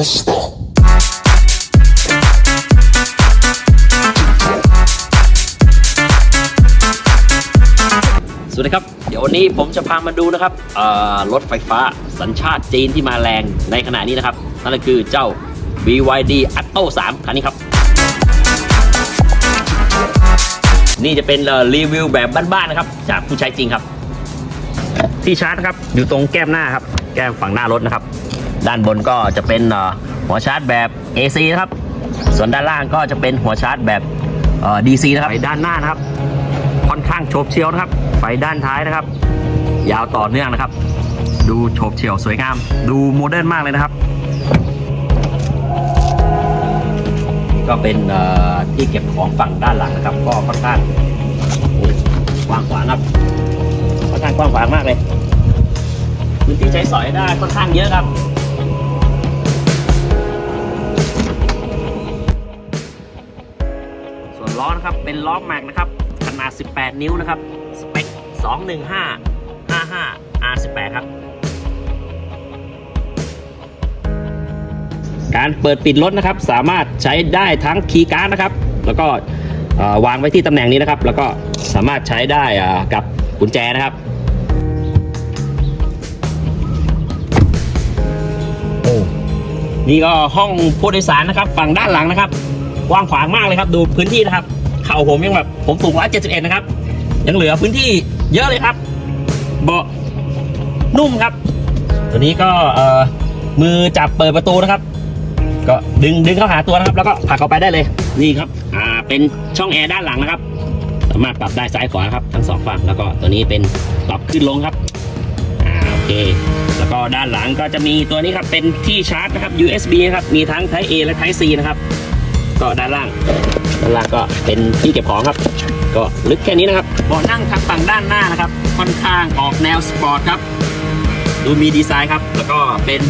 Costa. สวัสดีครับเดี๋ยววันนี้ผมจะพามาดูนะครับเอ่อรถไฟฟ้าสัญชาติจีนที่มาแรงในขณะนี้นะครับ นั่นก็คือเจ้า BYD Atto 3 คันนี้ครับ นี่จะเป็นเอ่อรีวิวแบบบ้านๆนะครับ จากผู้ใช้จริงครับ ที่ชาร์จนะครับอยู่ตรงแก้มหน้าครับ แก้มฝั่งหน้ารถนะครับ ด้านบนก็จะเป็นเอ่อหัวชาร์จแบบ AC นะครับ ส่วนด้านล่างก็จะเป็นหัวชาร์จแบบเอ่อ DC นะครับไปด้านหน้านะครับ ค่อนข้างโฉบเฉียวนะครับ ไฟด้านท้ายนะครับ ยาวต่อเนื่องนะครับ ดูโฉบเฉียวสวยงาม ดูโมเดิร์นมากเลยนะครับ ก็เป็นเอ่อที่เก็บของฝั่งด้านหลังนะครับ ก็ค่อนข้างโอ้ยกว้างขวางครับค่อนข้างกว้างขวางมากเลยพื้นที่ใช้สอยได้ค่อนข้างเยอะครับ เป็นล้อแม็กนะครับ ขนาด 18 นิ้วนะครับ สเปค 215 55 R18 ครับ การเปิดปิดรถนะครับ สามารถใช้ได้ทั้งคีย์การ์ดนะครับ แล้วก็วางไว้ที่ตำแหน่งนี้นะครับ แล้วก็สามารถใช้ได้กับกุญแจนะครับโอ้นี่ก็ห้องผู้โดยสารนะครับ ฝั่งด้านหลังนะครับกว้างขวางมากเลยครับ ดูพื้นที่นะครับ ข่าผมยังแบบผมสูง171นะครับ ยังเหลือพื้นที่เยอะเลยครับ เบาะนุ่มครับ ตัวนี้ก็เอ่อมือจับเปิดประตูนะครับ ก็ดึงดึงเข้าหาตัวนะครับ แล้วก็ผลักเข้าไปได้เลย นี่ครับ อ่าเป็นช่องแอร์ด้านหลังนะครับ สามารถปรับได้ซ้ายขวาครับ ทั้งสองฝั่งแล้วก็ตัวนี้เป็นปรับขึ้นลงครับอ่าโอเค แล้วก็ด้านหลังก็จะมีตัวนี้ครับเป็นที่ชาร์จนะครับ USB นะครับมีทั้ง Type A และ Type C นะครับ ก็ด้านล่าง ด้านล่างก็เป็นที่เก็บของครับ ก็ลึกแค่นี้นะครับเบาะนั่งทางฝั่งด้านหน้านะครับ ค่อนข้างออกแนวสปอร์ตครับ ดูมีดีไซน์ครับ แล้วก็เป็น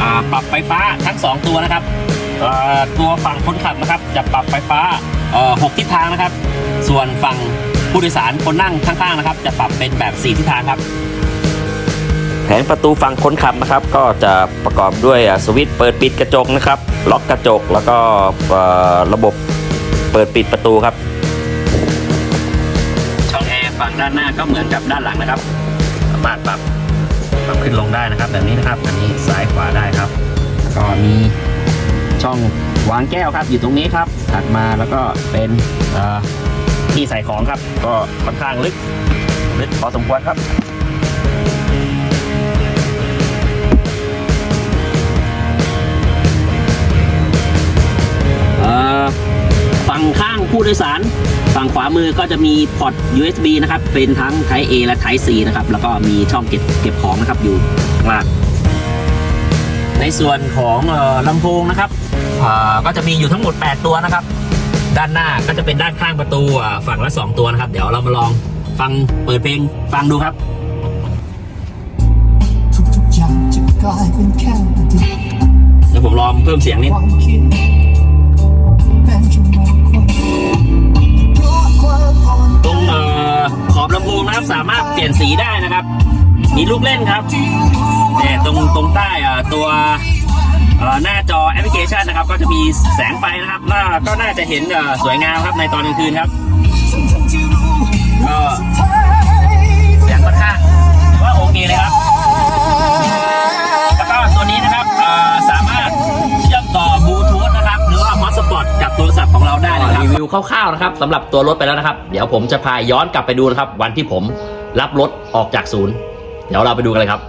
อ่าปรับไฟฟ้าทั้ง 2 ตัวนะครับอ่าตัวฝั่งคนขับนะครับ จะปรับไฟฟ้าเอ่อหกทิศทางนะครับ ส่วนฝั่งผู้โดยสารคนนั่งข้างๆนะครับ จะปรับเป็นแบบ 4 ทิศทางครับแผงประตูฝั่งคนขับนะครับ ก็จะประกอบด้วยอ่าสวิตช์เปิดปิดกระจกนะครับ ล็อกกระจกแล้วก็เอ่อระบบเปิดปิดประตูครับ ช่องแอร์ฝั่งด้านหน้าก็เหมือนกับด้านหลังนะครับ สามารถปรับปรับขึ้นลงได้นะครับ แบบนี้นะครับ อันนี้ซ้ายขวาได้ครับ ก็มีช่องวางแก้วครับ อยู่ตรงนี้ครับ ถัดมาแล้วก็เป็นที่ใส่ของครับ ก็ค่อนข้างลึกลึกพอสมควรครับ ฝั่งข้างผู้โดยสาร ฝั่งขวามือก็จะมีพอร์ต USB นะครับ เป็นทั้ง Type A และ Type C นะครับ แล้วก็มีช่องเก็บเก็บของนะครับอยู่ข้างล่างในส่วนของเอ่อลำโพงนะครับเอ่อก็จะมีอยู่ทั้งหมด 8 ตัวนะครับ ด้านหน้าก็จะเป็นด้านข้างประตูอ่าฝั่งละ 2 ตัวนะครับ เดี๋ยวเรามาลองฟังเปิดเพลงฟังดูครับทุกๆอย่างจะกลายเป็นแค่อดีตเดี๋ยวผมลองเพิ่มเสียงนิด ขอบลำโพงนะครับสามารถเปลี่ยนสีได้นะครับ มีลูกเล่นครับที่รู้ว่าเนี่ยตรงตรงใต้ตัวหน้าจอแอปพลิเคชันนะครับ ก็จะมีแสงไฟนะครับน่าก็น่าจะเห็นสวยงามครับในตอนกลางคืนครับก็สุดท้ายเสียงค่อนข้างถือว่าโอเคเลยครับ แล้วก็ตัวนี้นะครับสามารถเชื่อมต่อบลู ครับรีวิวคร่าวๆนะครับสำหรับตัวรถไปแล้วนะครับ เดี๋ยวผมจะพาย้อนกลับไปดูนะครับ วันที่ผมรับรถออกจากศูนย์ เดี๋ยวเราไปดูกันเลยครับ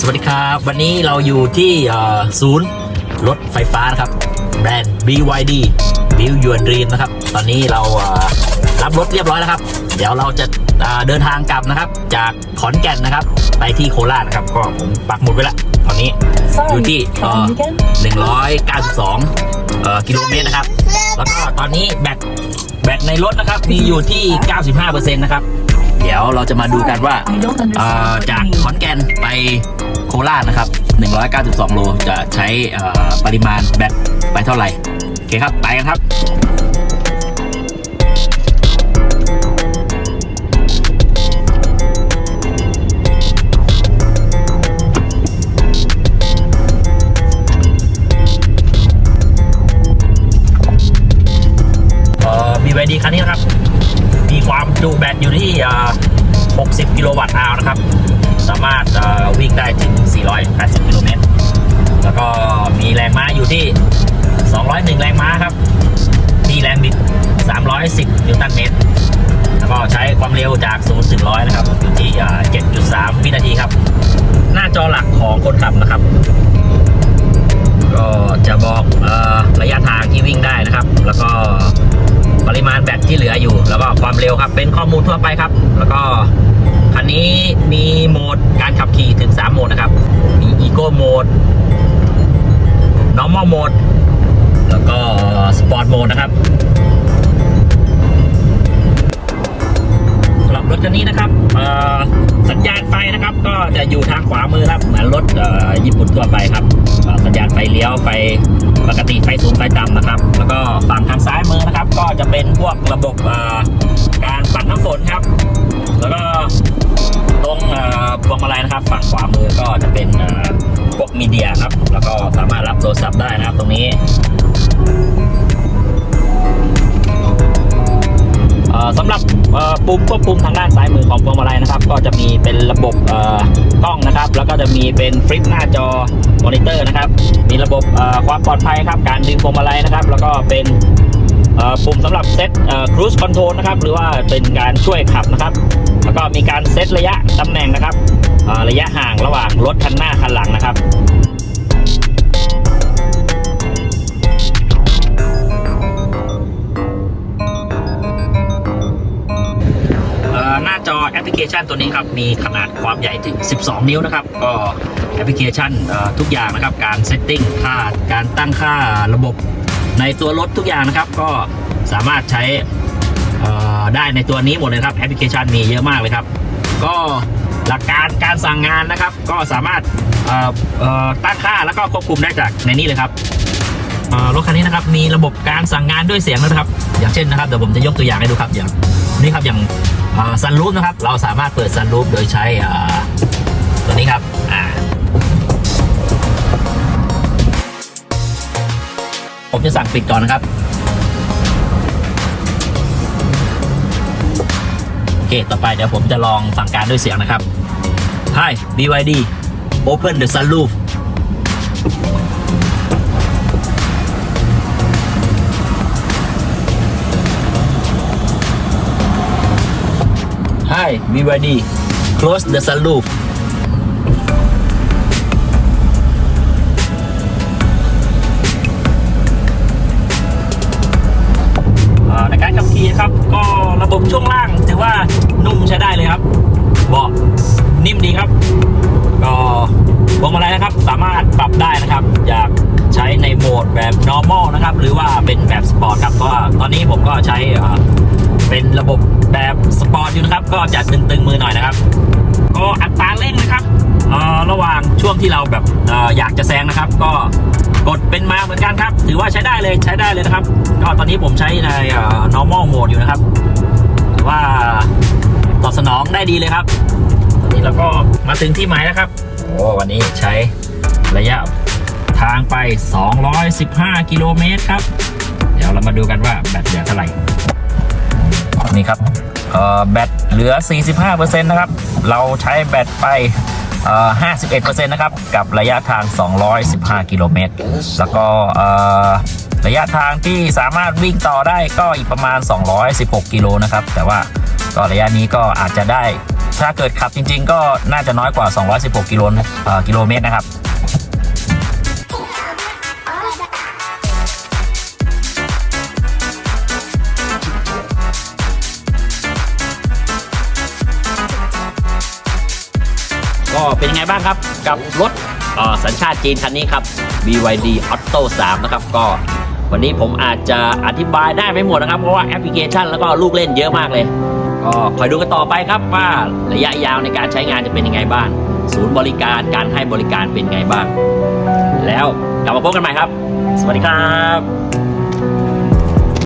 สวัสดีครับ วันนี้เราอยู่ที่ศูนย์รถไฟฟ้านะครับ แบรนด์ BYD Build Your Dream นะครับ ตอนนี้เราเอ่อรับรถเรียบร้อยแล้วครับ เดี๋ยวเราจะเอ่อเดินทางกลับนะครับ จากขอนแก่นนะครับ ไปที่โคราชนะครับ ก็ผมปักหมุดไว้แล้วตอนนี้อยู่ที่เอ่อ192เอ่อกิโลเมตรนะครับ แล้วก็ตอนนี้แบตแบตในรถนะครับ มีอยู่ที่ 95%นะครับ เดี๋ยวเราจะมาดูกันว่าเอ่อจากขอนแก่นไป โคราชนะครับ 192 โลจะใช้ปริมาณแบตไปเท่าไหร่ โอเคครับ ไปกันครับเอ่อ BYD คันนี้นะครับ มีความจุแบตอยู่ที่ 60 กิโลวัตต์อาวนะครับ สามารถวิ่งได้ถึง 480 กิโลเมตร แล้วก็มีแรงม้าอยู่ที่ 201 แรงม้าครับ มีแรงบิด 310 นิวตันเมตร แล้วก็ใช้ความเร็วจาก 0 ถึง 100 นะครับ อยู่ที่ 7.3 วินาทีครับ หน้าจอหลักของคนขับนะครับ ก็จะบอกอระยะทางที่วิ่งได้นะครับ แล้วก็ปริมาณแบตที่เหลืออยู่ แล้วก็ความเร็วครับ เป็นข้อมูลทั่วไปครับ แล้วก็ คันนี้มีโหมดการขับขี่ถึง 3 โหมดนะครับ มี Eco Mode Normal Mode แล้วก็ Sport Mode นะครับสำหรับรถคันนี้นะครับสัญญาณไฟนะครับ ก็จะอยู่ทางขวามือครับ เหมือนรถญี่ปุ่นทั่วไปครับ สัญญาณไฟเลี้ยวไฟ ปกติไฟสูงไฟต่ำนะครับ แล้วก็ฝั่งทางซ้ายมือนะครับ ก็จะเป็นพวกระบบการปัดน้ำฝนครับ แล้วก็ตรงพวงมาลัยนะครับ ฝั่งขวามือก็จะเป็นพวกมีเดียครับ แล้วก็สามารถรับโทรศัพท์ได้นะครับ ตรงนี้ ปุ่มควบคุมทางด้านซ้ายมือของพวงมาลัยนะครับ ก็จะมีเป็นระบบเอ่อกล้องนะครับ แล้วก็จะมีเป็นฟลิปหน้าจอมอนิเตอร์นะครับ มีระบบเอ่อความปลอดภัยครับ การดึงพวงมาลัยนะครับ แล้วก็เป็นเอ่อปุ่มสำหรับเซตครู i คอนโทรลนะครับ หรือว่าเป็นการช่วยขับนะครับ แล้วก็มีการเซตระยะตำแหน่งนะครับเอ่อระยะห่างระหว่างรถคันหน้าคันหลังนะครับ หน้าจอแอปพลิเคชันตัวนี้ครับมีขนาดความใหญ่ถึง 12 นิ้วนะครับ ก็แอปพลิเคชันทุกอย่างนะครับ การเซตติ้งค่าการตั้งค่าระบบในตัวรถทุกอย่างนะครับ ก็สามารถใช้ได้ในตัวนี้หมดเลยครับแอปพลิเคชันมีเยอะมากเลยครับ ก็หลักการการสั่งงานนะครับ ก็สามารถตั้งค่าแล้วก็ควบคุมได้จากในนี้เลยครับรถคันนี้นะครับมีระบบการสั่งงานด้วยเสียงนะครับ อย่างเช่นนะครับเดี๋ยวผมจะยกตัวอย่างให้ดูครับอย่างนี่ครับอย่าง ซันรูฟนะครับ เราสามารถเปิดซันรูฟโดยใช้ตัวนี้ครับผมจะสั่งปิดก่อนนะครับ โอเค ต่อไปเดี๋ยวผมจะลองสั่งการด้วยเสียงนะครับ Hi BYD Open the sunroof Hi, BYD. Close the sunroof. ในการขับขี่นะครับ ก็ระบบช่วงล่างถือว่านุ่มใช้ได้เลยครับเบาะนิ่มดีครับ ก็พวงมาลัยนะครับ สามารถปรับได้นะครับ อยากใช้ในโหมดแบบ normal นะครับ หรือว่าเป็นแบบสปอร์ตครับ ก็ตอนนี้ผมก็ใช้ เป็นระบบแบบสปอร์ตอยู่นะครับ ก็จะตึงๆมือหน่อยนะครับ ก็อัตราเร่งนะครับระหว่างช่วงที่เราแบบออยากจะแซงนะครับ ก็กดเป็นมาเหมือนกันครับ ถือว่าใช้ได้เลยใช้ได้เลยนะครับ ก็ตอนนี้ผมใช้ใน normal mode อยู่นะครับถือว่าตอบสนองได้ดีเลยครับ ตอนนี้เราก็มาถึงที่หมายแล้วครับโอ้วันนี้ใช้ระยะทางไป 215 กิโลเมตรครับ เดี๋ยวเรามาดูกันว่าแบตเหลือเท่าไหร่ นี่ครับแบตเหลือ 45%นะครับ เราใช้แบตไปเอ่อ51%นะครับ กับระยะทาง 215 กิโลเมตร แล้วก็ระยะทางที่สามารถวิ่งต่อได้ก็อีกประมาณ 216 กิโลนะครับ แต่ว่าก็ระยะนี้ก็อาจจะได้ ถ้าเกิดขับจริง ๆ ก็น่าจะน้อยกว่า 216 กิโลกิโลเมตรนะครับ เป็นยังไงบ้างครับ กับรถสัญชาติจีนคันนี้ครับ BYD Auto 3 นะครับ ก็วันนี้ผมอาจจะอธิบายได้ไม่หมดนะครับ เพราะว่าแอปพลิเคชันแล้วก็ลูกเล่นเยอะมากเลย ก็คอยดูกันต่อไปครับว่าระยะยาวในการใช้งานจะเป็นยังไงบ้าง ศูนย์บริการการให้บริการเป็นไงบ้าง แล้วกลับมาพบกันใหม่ครับ สวัสดีครับ